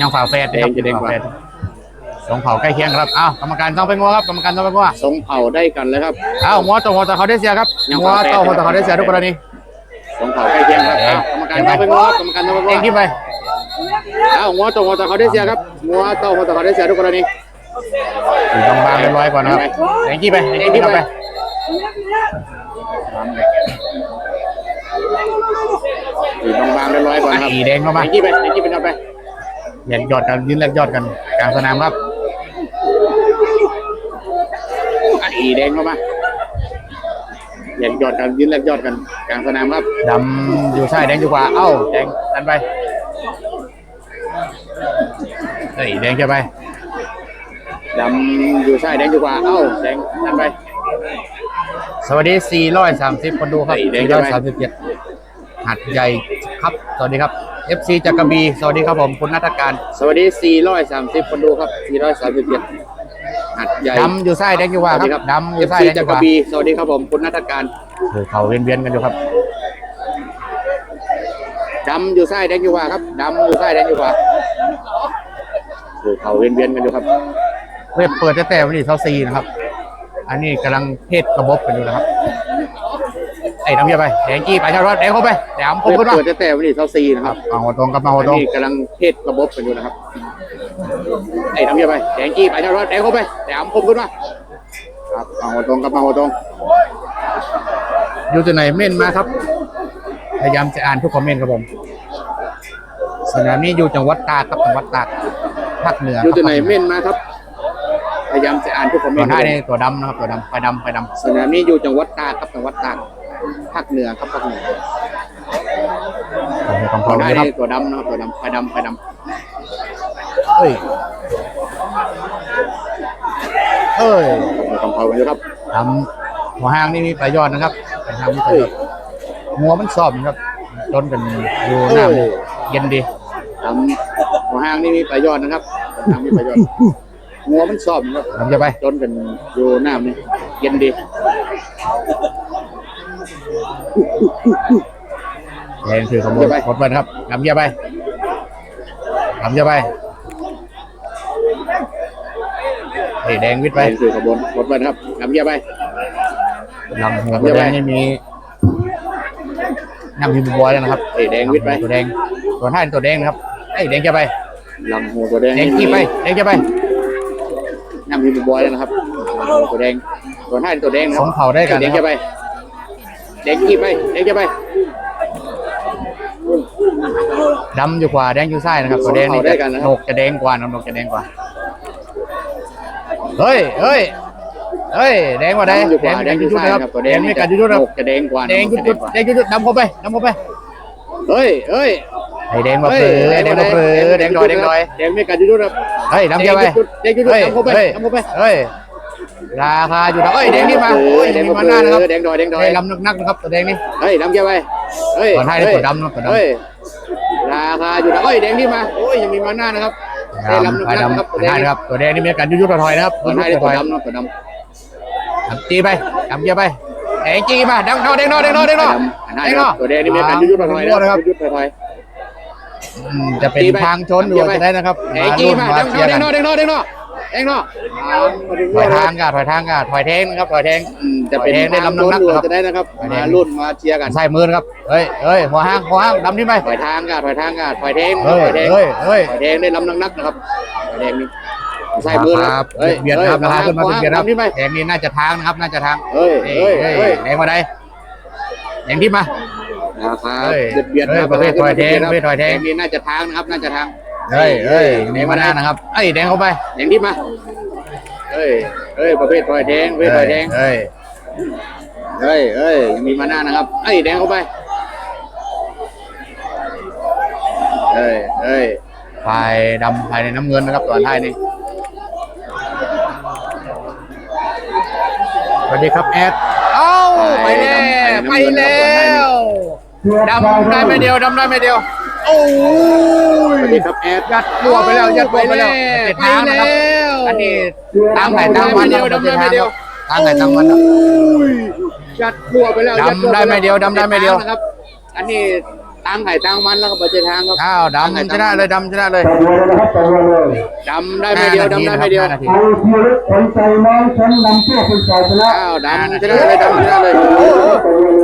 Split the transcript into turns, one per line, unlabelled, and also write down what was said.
ยังฝ่าแฟดนะครับ
แดงจะแดงกว่า
ฝ่แฟสองเผ่าใกล้เคียงครับอ้าวกรรมการต้องไปงัวครับกรรมการต้องไปงัว
ทรงเผ่าได้กันเลยครับ
อ้าวงัวตัวหัวตัวเขาได้เสียครับ
ยัง
งัว
ฝ่าแฝด
ตัวหัวตัวเขาได้เสียทุกกรณี
ทรงเผ่าใกล้เคียงครับอ้าวกรรมการต้องไปงอกรรมการต้องไปง
เอ
อง
ที่ไป
อ้าวงัวตัวงัวตัวเขาได้เสียครับงัวตัวงัวตัวเขาได้เสียทุกกรณี
สีบางๆเรียบร้อยก่อนนะครับเองที่ไปเองที่ไป
สีบางๆเรียบร้อยก่อนครับ
อีแดงเข้ามา
ไอ้ที่ไปไอ้ที่ไปเอาไป
แยกยอดกันยืนแลกยอดกันกลางสนามครับ
ไอ้แดงเข้ามาแยกยอดกันยืนแลกยอดกันกลางสนามครับ
ดำอยู่ซ้ายแดงอยู่ขวาเอ้าแดงดันไปเฮ้ยแดงจะไป
ดำอยู่ซ้ายแดงอยู่ขวาเอ้าแดงนั่นไป
สวัสดี 430 คนดูครับ
เฮ้ยแดงจะไป
437 หัดใหญ่ครับ สวัสดีครับ FC จักรบีสวัสดีครับผมคุณนัทการ
สวัสดี 430 คนดูครับ 437หัดใหญ่
ดำอยู่ซ้ายแดงอยู่ขวา
สวัสดี
ครับดำอยู่ซ้ายแดงอ
จั
ยู่
ก
ข
ร
วา
บีสวัสดีครับผมคุณนัทการ
คือเขาเวียนๆกันอยู่ครับ
ดำอยู่ซ้ายแดงอยู่ขวาครับดำอยู่ซ้ายแดงอยู่ขวาคือเขาเวียนเวียนๆกันอยู่ครับ
เว็บเปิดตั้งแต่วันที่เท่าซีนะครับ อันนี้กำลังเทศกระบบกันอยู่นะครับ ไอ้น้ำเยอะไปแดงกี้ไปชาร์ลแดงเข้าไปแดงผม
เปิด
ขึ้นมา
เปิดตั้งแต่วันที่เท่าซีนะ
ค
ค
รั
รั
บบมาหัวตรงกับมาหัว
อัน
ตรง
นี้กำลังเทศระบบกันอยู่นะครับไอ้น้ำเยอะไปแดงกี้ไปชาร์ลแดงเข้าไปแดงผมขึ้นมาครับมาหัวตรงกับมาหัวตรง
อยู่ที่ไหนเม่นมาครับ พยายามจะอ่านทุกคอมเมนต์ครับผมสนามนี้อยู่จังหวัดตากครับจังหวัดตากภาคเหนือ
อยู่ที่ไหนเม่นมาครับพยายามจะอ่านทุกคอมเม
ตั
น
ว
ต์
ท้ายนี่ตัวดำนะครับตัวดำไฟดำไฟด
สนามนี้อยู่จังหวัดตากครับจังหวัดตาก ภาคเหนือครับภาคเหนือำ
ของ
ตั
เขา
วได้
นะครับ
ตัวดำนะครับตัวดำไฟดำไฟด
เอ้ยเอ้ยำ
ตัวกำเพรากันอยู่ครับ
ทำหัวห้างนี่มีประโยชน์นะครับไปทำที่ประโยชน์หัวมันสอบนะครับจนกันอยู่น้ำนี่เย็นดี
ทำหัวห้างนี่มีประโยชน์นะครับทำมีประโยชน์งัวมันชอบนะครับ
ทำจะไป
จนกันอยู่น้ำนี่เย็นดี
แดงคือขโมยหมดไปนะครับทำจะไปทำจะไปเฮ้ยแดงวิทย์ไป
ไปสู่ขบวนรถไปนะครับนำเยี่ยไป
ลำหัวตัวแดงนี่มีน้ำพิมพ์บอยแล้วนะครับ
เอ้ยแดงวิทย์ไป
ตัวแดงตัวท้ายตัวแดงนะครับไอ้ยแดงจะไป
ลำหัวตัวแดง
แดงขี้ไปแดงจะไป
น้ำพิมพ์บอยแล้วนะครับตัวแดงตัวท้ายตัวแดงนะ
สองเผ่าได้กัน
แด
นะ
ง
ครั
จะ
บ
ไป แดงขี้ไปแดงจะไป
ดำอยู่ขวาแดงอยู่ซ้ายนะครับตัวแดงนี่จะโหนกจะแดงกว่าน้ำโหนกจะแดงกว่าเฮ้ยเฮ้ยเฮ้ยแดงกว่าแดง
อยู่ขวา
แด
แด
ง
ง
ยุ
อยู่
ด
ซ้าย
นะครับ
ครับตัว
แด
แด
ง
ง
ไม่กัดยุดนะครับ
จะแดงกว่า
แดงยุดแดงยุดดำเข้าไปดำเข้าไป
เฮ้ยเฮ้ย
ไอ้แดงมาเปลือแดงมาเปลือแดงดอยแดงดอย
แดงไม่กัดยุดครับ
เฮ้ยดำจะไป
แดงยุดแดงยุดดำเข้าไป
เฮ้ย
ดำเข้าไป
เฮ้ย ราคาอยู่นะเอ้ยแดงนี่มาโอ้ย
แดง
มี
มา
มาหน้านะครับ
แดงดอยแดงดอย
ได้ลำนักๆนะครับตัวแดงนี่
เฮ้ยดำจะไปเฮ้ย
ตัวท้ายนี่ตัวดำนะตัวดำ
เฮ้ยราคาอยู่นะเฮ้ยแดงที่มาโอ้ยยังมีมาหน้านะครับได้ลำ
ดำ
นัก
ดำ
นะครับ
ตัวท้ายนะครับตัวแดงนี่มีการยุยุดถอยนะครับ
ตัว
ยุ
ท้าย
ยุ
ตัว
ถอย
ดำนะตัวดำ
ดำจีไปดำเยอะไปแดงจีมาแดงนอแดงนอแดงนอแดงนอ
อันนั้น
แดงนอ
ตัวแดงนี่มีการยุยุดถอย
นะ
นะ
ค
ค
รั
รั
บบ
ยุยุดถอย
อืมจะเป็น
จีไป
ทางชนอยู่
จีไป
จะได้นะครับ
แดงจีมา
มา
แดง
เชียร์
แด
กัน
งนอแดงนอแดงนอ แดงนอ
ถอยทางกันถอยทางกันถอยแทงนะครับถอยแทง
จะเป็น
แดงได้ลำน้ำหนัก
อยู่
ครับ
จะได้นะครับ
แด
มางรุ่นมาเชียร์กัน
ใส่มือนะครับเฮ้ยเฮ้ยหัวห้างหัวห้างดำที่ไป
ถอยทางกันถอยทางกันถอยแทง
เฮ้ย
ถอยแทง
เฮ้ยเฮ้ย
ถอยแทงได้ลำนักๆนะครับถอยแทงนี่ใส่มือ
ค
นะ
รับ
เฮ้ย
เบียดครับราคาขึ้นมาเป็นเบียดครับ
ทำที่ไป
แดงนี่น่าจะทางนะครับน่าจะทาง
เฮ้ย
เฮ้
เฮ้
ย
ย
เฮ้
เฮ้
ย
ย
แดงมาได้แดงที่มา
ราคา
เฮ้ย
เบียดเบียด
เฮ้ย
นะ
ประเภทถอยแทงประเภทถอยแทง
นี่น่าจะทางนะครับน่าจะทาง
เฮ้ยเฮ้ยแดงมาหน้านะครับเอ้ยแดงเข้าไป
แดงที่มาเฮ้ยเฮ้ยประเภทถอยแทงประเภทถอยแทง
เฮ้ย
เฮ้ยเฮ้ยยังมีมาหน้านะครับเอ้ยแดงเข้าไปเฮ้ยเฮ้ย
ภายดำภายในน้ำเงินนะครับตัวท้ายนี่สวัสดีครับแอดเอ้าไปแล้วไปแล้วดำได้ไม่เดียวดำได้ไม่เดียว โอ้ย
สวัสดีครับแอด
ยัดตัวไปแล้วยัดตัวไปแล้ว
ไป
เป็นทางนะครับ
แล้ว
อันนี้ตามไหนตามมัน
ดำได้ไม่เดียวดำได้ไม่เดียว
ตามไหนตามมันครับ
ยัดตัวไปแล้ว
ดำ
ยัตัวป
ได้ไม่เดียวดำได้ไม่เดียว
นะครับ อันนี้ตังไข่ตังมันแล้วก็บัจทางครับ
อ้าวดำชนะเลยดำชนะเลย
ต่อเลยนะครับต่อเลย
ดำได้ไม่เดียวดำได้ไม่เดียว
ห้านาที
ไทยพีรุษขนใจน้องแชมป์นำเที่ยวคนใจชนะ
อ้าวดำชนะเลยดำชนะเลย
ต่อเลย